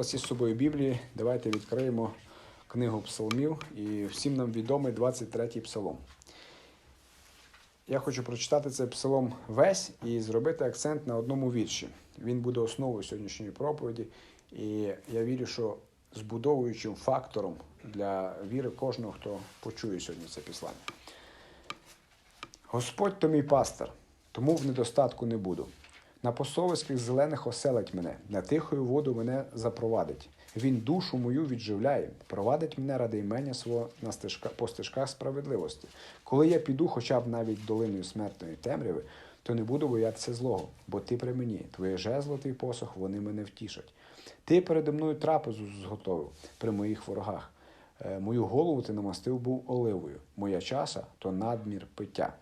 вас із собою Біблії, давайте відкриємо книгу псалмів і всім нам відомий 23-й псалом. Я хочу прочитати цей псалом весь і зробити акцент на одному вірші. Він буде основою сьогоднішньої проповіді, і я вірю, що збудовуючим фактором для віри кожного, хто почує сьогодні це післання. Господь то мій пастир, тому в недостатку не буду. На посовиських зелених оселить мене, на тихою воду мене запровадить. Він душу мою відживляє, провадить мене ради імення свого на стежка, по стежках справедливості. Коли я піду хоча б навіть долиною смертної темряви, то не буду боятися злого, бо ти при мені, твоє жезло, твій посох, вони мене втішать. Ти передо мною трапезу зготовив при моїх ворогах. Е, Мою голову ти намастив був оливою, моя часа то надмір пиття.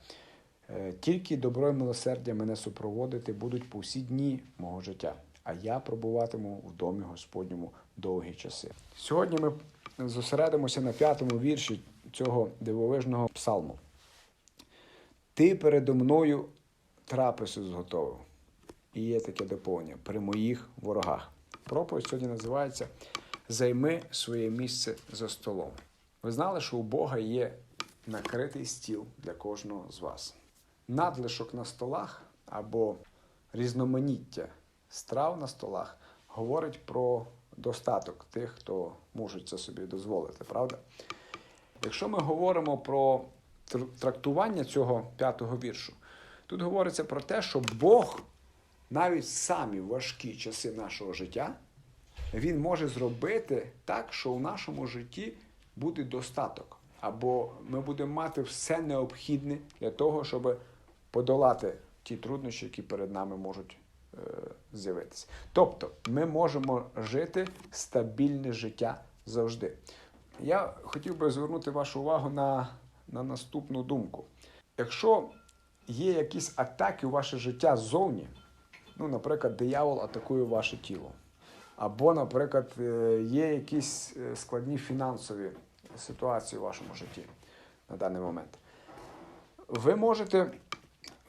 Е, Тільки добро і милосердя мене супроводити будуть по всі дні мого життя, а я пробуватиму в домі Господньому довгі часи. Сьогодні ми зосередимося на п'ятому вірші цього дивовижного псалму. Ти передо мною трапезу зготовив. І є таке доповнення при моїх ворогах. Проповідь сьогодні називається Займи своє місце за столом. Ви знали, що у Бога є накритий стіл для кожного з вас. Надлишок на столах або різноманіття страв на столах говорить про достаток тих, хто можуть це собі дозволити, правда? Якщо ми говоримо про трактування цього п'ятого віршу, тут говориться про те, що Бог навіть самі важкі часи нашого життя, Він може зробити так, що у нашому житті буде достаток. Або ми будемо мати все необхідне для того, щоб подолати ті труднощі, які перед нами можуть е, з'явитися. Тобто ми можемо жити стабільне життя завжди. Я хотів би звернути вашу увагу на, на наступну думку. Якщо є якісь атаки у ваше життя ззовні, ну, наприклад, диявол атакує ваше тіло, або, наприклад, е, є якісь е, складні фінансові ситуації у вашому житті на даний момент, ви можете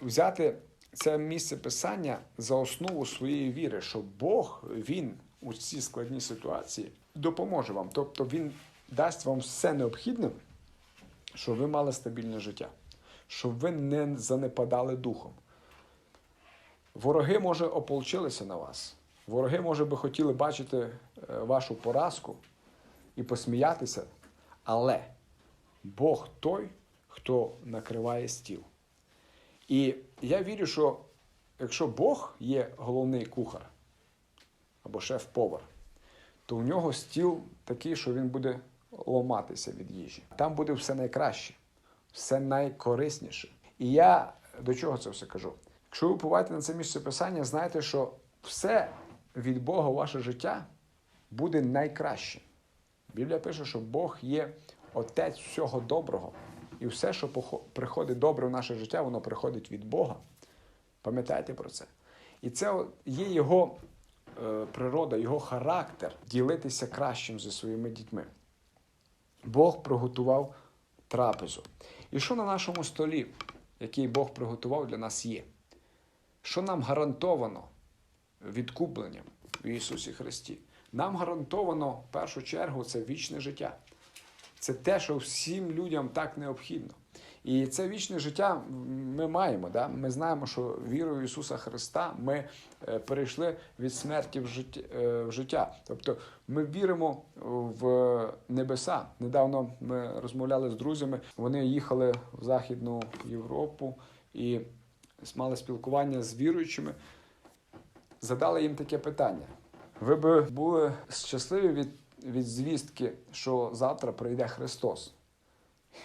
взяти це місце писання за основу своєї віри, що Бог, Він у цій складній ситуації допоможе вам. Тобто Він дасть вам все необхідне, щоб ви мали стабільне життя, щоб ви не занепадали духом. Вороги, може, ополчилися на вас. Вороги, може би хотіли бачити е, вашу поразку і посміятися, але Бог той, хто накриває стіл. І я вірю, що якщо Бог є головний кухар або шеф-повар, то у нього стіл такий, що він буде ломатися від їжі. Там буде все найкраще, все найкорисніше. І я до чого це все кажу? Якщо ви впливаєте на це місце писання, знайте, що все від Бога ваше життя буде найкраще. Біблія пише, що Бог є отець всього доброго. І все, що приходить добре в наше життя, воно приходить від Бога. Пам'ятайте про це. І це є його е, природа, його характер ділитися кращим зі своїми дітьми. Бог приготував трапезу. І що на нашому столі, який Бог приготував для нас є? Що нам гарантовано відкупленням в Ісусі Христі? Нам гарантовано в першу чергу це вічне життя. Це те, що всім людям так необхідно. І це вічне життя ми маємо. Да? Ми знаємо, що вірою Ісуса Христа ми е, перейшли від смерті е, в життя. Тобто ми віримо в небеса. Недавно ми розмовляли з друзями. Вони їхали в Західну Європу і мали спілкування з віруючими. Задали їм таке питання: ви би були щасливі від, від звістки, що завтра прийде Христос?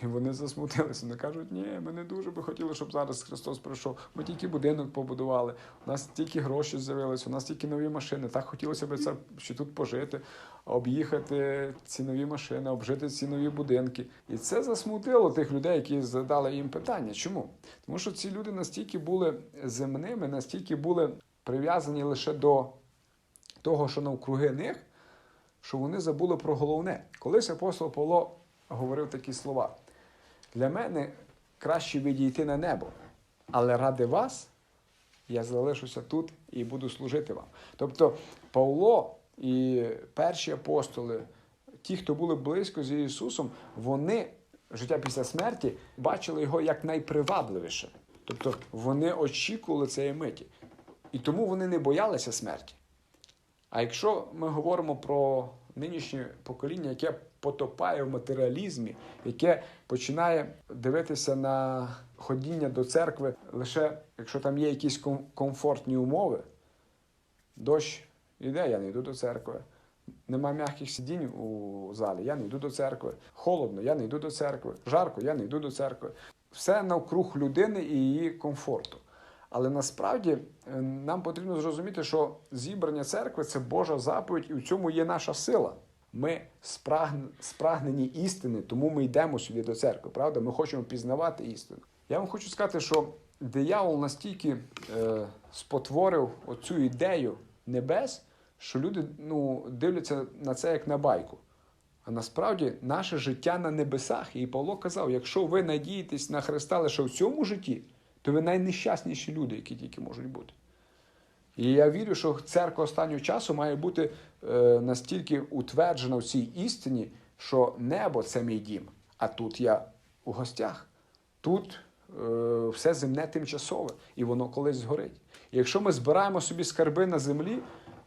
І вони засмутилися. Вони кажуть, ні, ми не дуже би хотіли, щоб зараз Христос прийшов. Ми тільки будинок побудували, у нас тільки гроші з'явилися, у нас тільки нові машини. Так хотілося б це ще тут пожити, об'їхати ці нові машини, обжити ці нові будинки. І це засмутило тих людей, які задали їм питання. Чому? Тому що ці люди настільки були земними, настільки були прив'язані лише до того, що навкруги них, що вони забули про головне. Колись апостол Павло говорив такі слова: для мене краще відійти на небо, але ради вас я залишуся тут і буду служити вам. Тобто Павло і перші апостоли, ті, хто були близько з Ісусом, вони життя після смерті бачили його як найпривабливіше. Тобто вони очікували цієї миті. І тому вони не боялися смерті. А якщо ми говоримо про нинішнє покоління, яке потопає в матеріалізмі, яке починає дивитися на ходіння до церкви лише якщо там є якісь комфортні умови, дощ іде, я не йду до церкви. Нема м'яких сидінь у залі, я не йду до церкви. Холодно, я не йду до церкви. Жарко, я не йду до церкви. Все навкруг людини і її комфорту. Але насправді е, нам потрібно зрозуміти, що зібрання церкви це Божа заповідь, і в цьому є наша сила. Ми спрагнені істини, тому ми йдемо сюди до церкви. Правда, ми хочемо пізнавати істину. Я вам хочу сказати, що диявол настільки е, спотворив оцю ідею небес, що люди ну, дивляться на це як на байку. А насправді наше життя на небесах. І Павло казав: якщо ви надієтесь на Христа лише в цьому житті, то ви найнещасніші люди, які тільки можуть бути. І я вірю, що церква останнього часу має бути е, настільки утверджена в цій істині, що небо це мій дім, а тут я у гостях. Тут е, все земне тимчасове, і воно колись згорить. І якщо ми збираємо собі скарби на землі,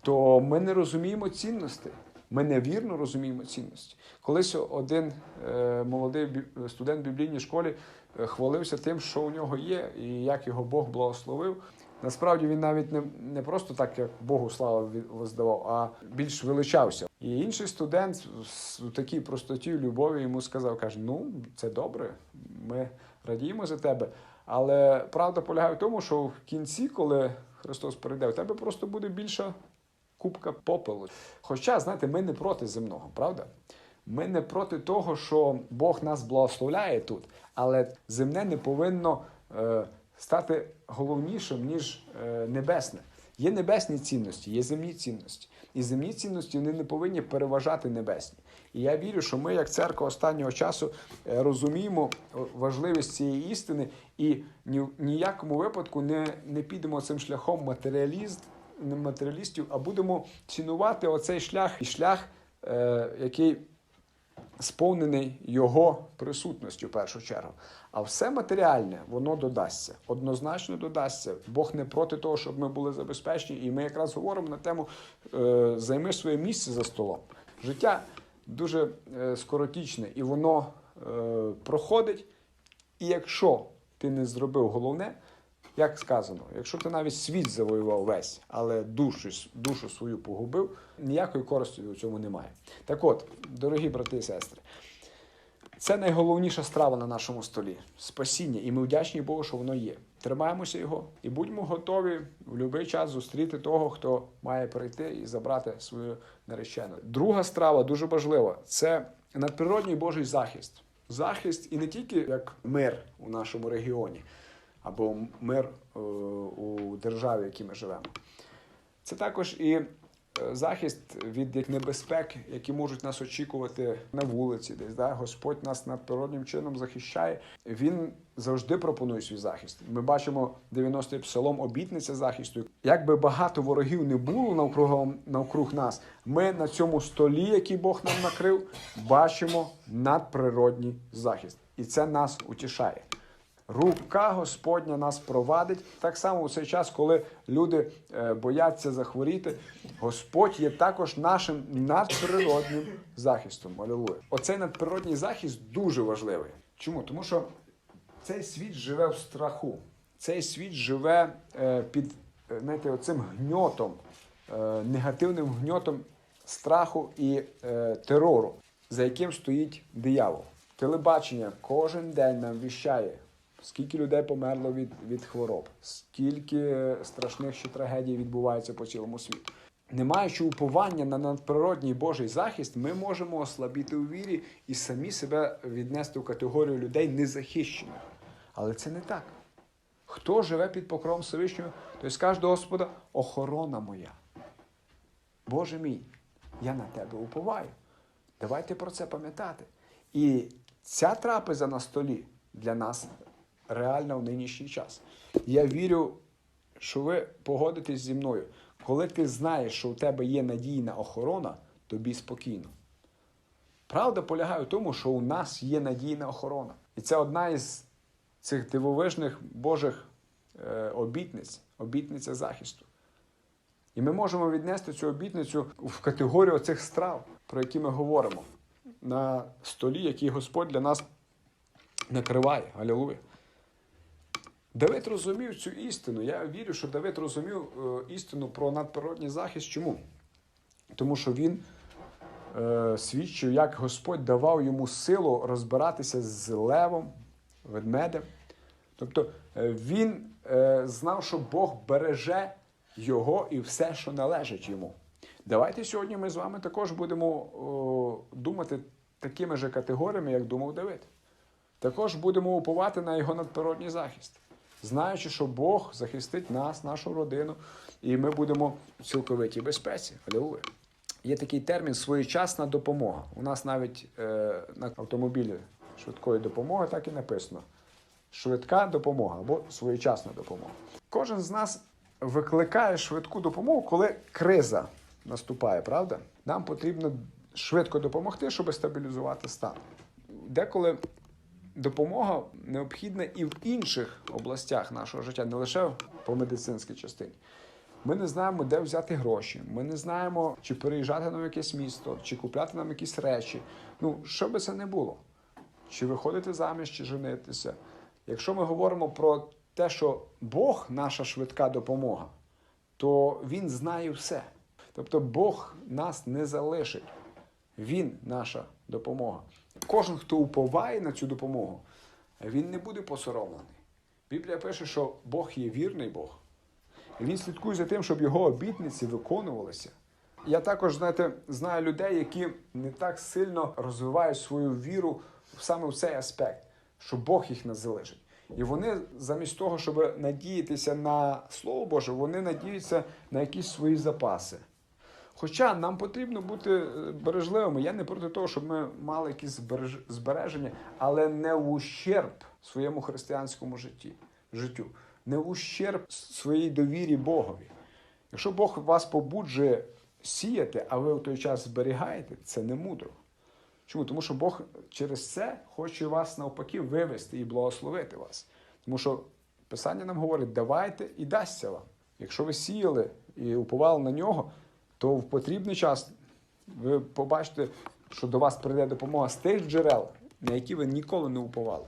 то ми не розуміємо цінностей. Ми невірно розуміємо цінності. Колись один е, молодий студент біблійній школі е, хвалився тим, що у нього є, і як його Бог благословив. Насправді він навіть не, не просто так, як Богу славу від- воздавав, а більш величався. І інший студент у такій простоті, любові йому сказав: каже: Ну, це добре, ми радіємо за тебе. Але правда полягає в тому, що в кінці, коли Христос прийде, у тебе просто буде більша кубка попелу. Хоча, знаєте, ми не проти земного, правда? Ми не проти того, що Бог нас благословляє тут, але земне не повинно е, стати головнішим, ніж е, небесне. Є небесні цінності, є земні цінності. І земні цінності вони не повинні переважати небесні. І я вірю, що ми, як церква останнього часу, е, розуміємо е, важливість цієї істини і ні в ніякому випадку не, не підемо цим шляхом матеріаліст, не матеріалістів, а будемо цінувати оцей шлях і шлях, е, який сповнений його присутністю в першу чергу. А все матеріальне, воно додасться, однозначно додасться. Бог не проти того, щоб ми були забезпечені. І ми якраз говоримо на тему е, займи своє місце за столом. Життя дуже е, скоротічне, і воно е, проходить. І якщо ти не зробив головне, як сказано, якщо ти навіть світ завоював весь, але душу, душу свою погубив, ніякої користі у цьому немає. Так от, дорогі брати і сестри, це найголовніша страва на нашому столі спасіння, і ми вдячні Богу, що воно є. Тримаємося його і будьмо готові в будь-який час зустріти того, хто має прийти і забрати свою наречену. Друга страва дуже важлива це надприродній Божий захист. Захист і не тільки як мир у нашому регіоні або мир е, у державі, в якій ми живемо. Це також і е, захист від небезпек, які можуть нас очікувати на вулиці, десь да? Господь нас надприродним чином захищає. Він завжди пропонує свій захист. Ми бачимо 90-й псалом обітниця захисту. Як би багато ворогів не було навкруг, навкруг нас, ми на цьому столі, який Бог нам накрив, бачимо надприродній захист. І це нас утішає. Рука Господня нас провадить. Так само у цей час, коли люди е, бояться захворіти, Господь є також нашим надприродним захистом. Алілуя. Оцей надприродній захист дуже важливий. Чому? Тому що цей світ живе в страху. Цей світ живе е, під е, знаєте, оцим гньотом, негативним гньотом страху і терору, за яким стоїть диявол. Телебачення кожен день нам віщає, скільки людей померло від, від хвороб, скільки страшних ще трагедій відбувається по цілому світу. Не маючи уповання на надприродній Божий захист, ми можемо ослабіти у вірі і самі себе віднести в категорію людей незахищених. Але це не так. Хто живе під покровом Всевишнього, той скаже до Господа, охорона моя. Боже мій, я на тебе уповаю. Давайте про це пам'ятати. І ця трапеза на столі для нас реальна в нинішній час. Я вірю, що ви погодитесь зі мною. Коли ти знаєш, що у тебе є надійна охорона, тобі спокійно. Правда полягає в тому, що у нас є надійна охорона. І це одна із цих дивовижних Божих е, обітниць, обітниця захисту. І ми можемо віднести цю обітницю в категорію цих страв, про які ми говоримо, на столі, який Господь для нас накриває. Алілуя. Давид розумів цю істину. Я вірю, що Давид розумів е, істину про надприродній захист. Чому? Тому що він е, свідчив, як Господь давав йому силу розбиратися з левом, ведмедем. Тобто е, він е, знав, що Бог береже його і все, що належить йому. Давайте сьогодні ми з вами також будемо о, думати такими же категоріями, як думав Давид. Також будемо уповати на його надприродній захист, знаючи, що Бог захистить нас, нашу родину, і ми будемо в цілковитій безпеці. Алілуя. Є такий термін своєчасна допомога. У нас навіть е, на автомобілі швидкої допомоги так і написано: швидка допомога або своєчасна допомога. Кожен з нас викликає швидку допомогу, коли криза наступає, правда? Нам потрібно швидко допомогти, щоб стабілізувати стан. Деколи допомога необхідна і в інших областях нашого життя, не лише по медицинській частині. Ми не знаємо, де взяти гроші. Ми не знаємо, чи переїжджати нам якесь місто, чи купляти нам якісь речі. Ну, що би це не було. Чи виходити заміж, чи женитися. Якщо ми говоримо про те, що Бог наша швидка допомога, то Він знає все. Тобто Бог нас не залишить. Він наша допомога. Кожен, хто уповає на цю допомогу, він не буде посоромлений. Біблія пише, що Бог є вірний Бог. І він слідкує за тим, щоб його обітниці виконувалися. Я також, знаєте, знаю людей, які не так сильно розвивають свою віру саме в цей аспект, що Бог їх не залишить. І вони замість того, щоб надіятися на Слово Боже, вони надіються на якісь свої запаси. Хоча нам потрібно бути е, бережливими. Я не проти того, щоб ми мали якісь збереження, але не в ущерб своєму християнському житті, життю, не в ущерб своїй довірі Богові. Якщо Бог вас побуджує сіяти, а ви в той час зберігаєте, це не мудро. Чому? Тому що Бог через це хоче вас навпаки вивести і благословити вас. Тому що Писання нам говорить: давайте і дасться вам. Якщо ви сіяли і уповали на нього, то в потрібний час ви побачите, що до вас прийде допомога з тих джерел, на які ви ніколи не уповали.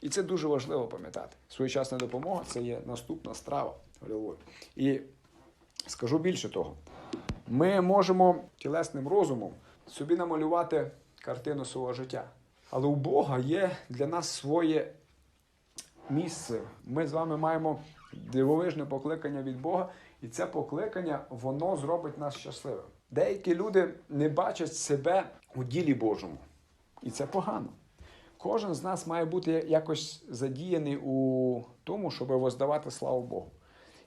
І це дуже важливо пам'ятати. Своєчасна допомога це є наступна страва. Алілуя. І скажу більше того, ми можемо тілесним розумом собі намалювати картину свого життя. Але у Бога є для нас своє місце. Ми з вами маємо дивовижне покликання від Бога, і це покликання воно зробить нас щасливим. Деякі люди не бачать себе у ділі Божому, і це погано. Кожен з нас має бути якось задіяний у тому, щоб воздавати славу Богу.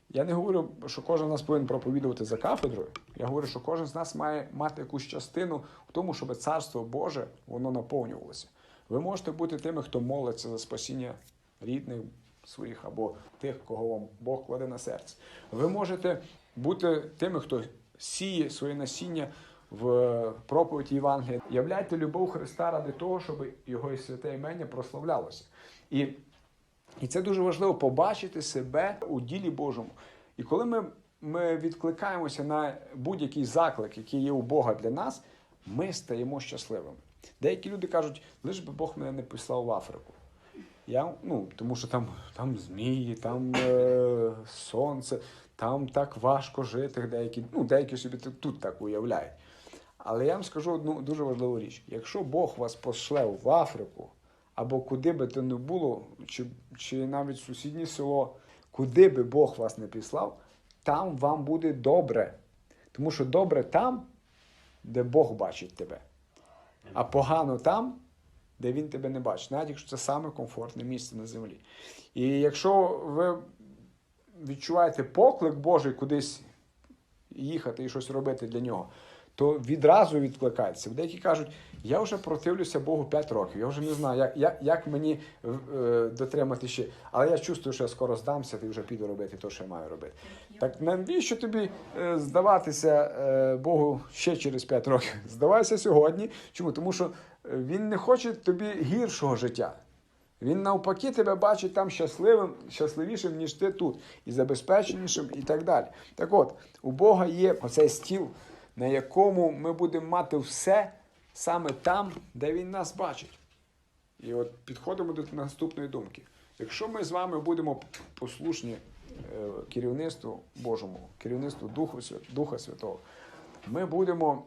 Я не говорю, що кожен з нас повинен проповідувати за кафедрою. Я говорю, що кожен з нас має мати якусь частину в тому, щоб царство Боже воно наповнювалося. Ви можете бути тими, хто молиться за спасіння рідних своїх або тих, кого вам Бог кладе на серце. Ви можете бути тими, хто сіє своє насіння в проповіді Євангелія. Являйте любов Христа ради того, щоб його і святе імення прославлялося. І і це дуже важливо побачити себе у ділі Божому. І коли ми, ми відкликаємося на будь-який заклик, який є у Бога для нас, ми стаємо щасливими. Деякі люди кажуть, лиш би Бог мене не послав в Африку. Я, ну, тому що там, там змії, там е, сонце, там так важко жити. Деякі, ну, деякі собі тут- так уявляють. Але я вам скажу одну дуже важливу річ: якщо Бог вас пошле в Африку, або куди би то не було, чи, чи навіть сусіднє село, куди би Бог вас не післав, там вам буде добре. Тому що добре там, де Бог бачить тебе, а погано там, де він тебе не бачить, навіть якщо це саме комфортне місце на землі. І якщо ви відчуваєте поклик Божий кудись їхати і щось робити для нього, то відразу відкликається. Деякі кажуть, я вже противлюся Богу 5 років, я вже не знаю, як, як, як мені е, дотримати ще. Але я чувствую, що я скоро здамся, і вже піду робити те, що я маю робити. Так навіщо тобі е, здаватися е, Богу ще через 5 років? Здавайся сьогодні. Чому? Тому що е, він не хоче тобі гіршого життя. Він навпаки тебе бачить там щасливим, щасливішим, ніж ти тут, і забезпеченішим, і так далі. Так от, у Бога є оцей стіл, на якому ми будемо мати все саме там, де Він нас бачить. І от підходимо до наступної думки. Якщо ми з вами будемо послушні е, керівництву Божому, керівництву Духа Святого, ми будемо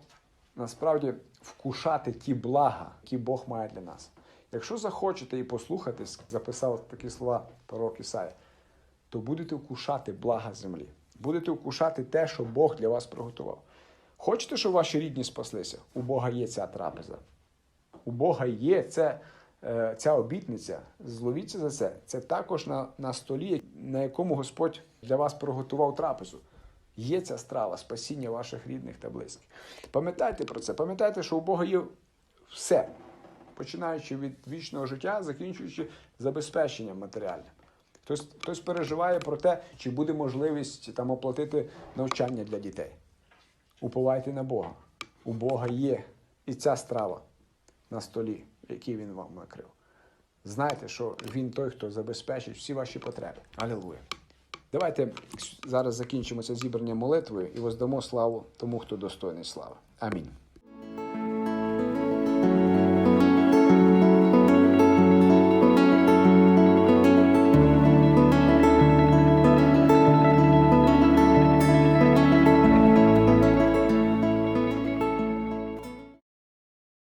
насправді вкушати ті блага, які Бог має для нас. Якщо захочете і послухатись, записав такі слова пророк Ісая, то будете вкушати блага землі. Будете вкушати те, що Бог для вас приготував. Хочете, щоб ваші рідні спаслися? У Бога є ця трапеза. У Бога є це, е, ця обітниця. Зловіться за це. Це також на, на столі, на якому Господь для вас приготував трапезу. Є ця страва, спасіння ваших рідних та близьких. Пам'ятайте про це, пам'ятайте, що у Бога є все, починаючи від вічного життя, закінчуючи забезпеченням матеріальним. Хтось, хтось переживає про те, чи буде можливість там оплатити навчання для дітей. Уповайте на Бога. У Бога є і ця страва на столі, який він вам накрив. Знайте, що він той, хто забезпечить всі ваші потреби. Алілуя. Давайте зараз закінчимо це зібрання молитвою і воздамо славу тому, хто достойний слави. Амінь.